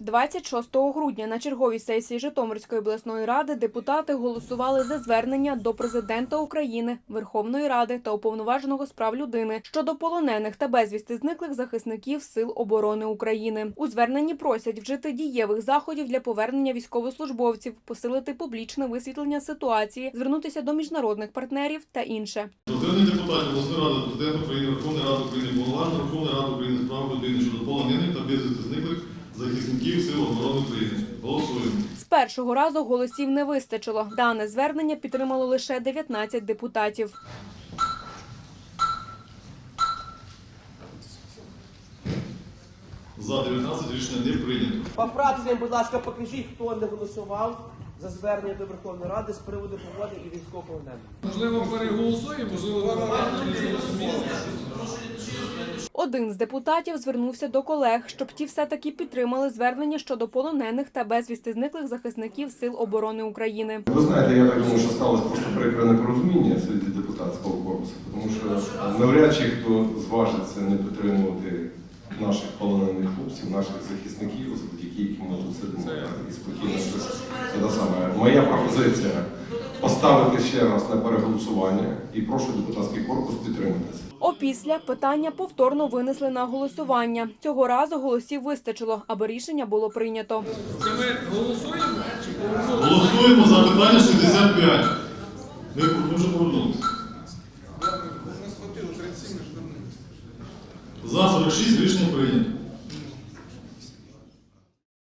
26 грудня на черговій сесії Житомирської обласної ради депутати голосували за звернення до президента України, Верховної Ради та уповноваженого з прав людини щодо полонених та безвісти зниклих захисників Сил оборони України. У зверненні просять вжити дієвих заходів для повернення військовослужбовців, посилити публічне висвітлення ситуації, звернутися до міжнародних партнерів та інше. Звернення депутатів обласної ради, президента України, Верховної Ради України, Верховної Ради України з прав людини щодо полонених та безвісти зниклих захисників Сил оборони України. Голосуємо. З першого разу голосів не вистачило. Дане звернення підтримало лише 19 депутатів. За 19 рішення не прийнято. По фракціям, будь ласка, покажіть, хто не голосував за звернення до Верховної Ради з приводу погоди і військовополонених. Можливо, переголосуємо, можливо. Один з депутатів звернувся до колег, щоб ті все-таки підтримали звернення щодо полонених та безвісти зниклих захисників Сил оборони України. Ви знаєте, я так думаю, що сталося просто прикре непорозуміння серед депутатського корпусу, тому що навряд чи хто зважиться не підтримувати наших полонених хлопців, наших захисників, завдяки яким ми тут сидимо і спокійно. Це те саме. Моя пропозиція поставити ще раз на переголосування і прошу депутатський корпус підтримати це. Опісля питання повторно винесли на голосування. Цього разу голосів вистачило, аби рішення було прийнято. Це ми голосуємо? Голосуємо за питання 65. Ми, вже повернулися. За 46 рішення прийнято.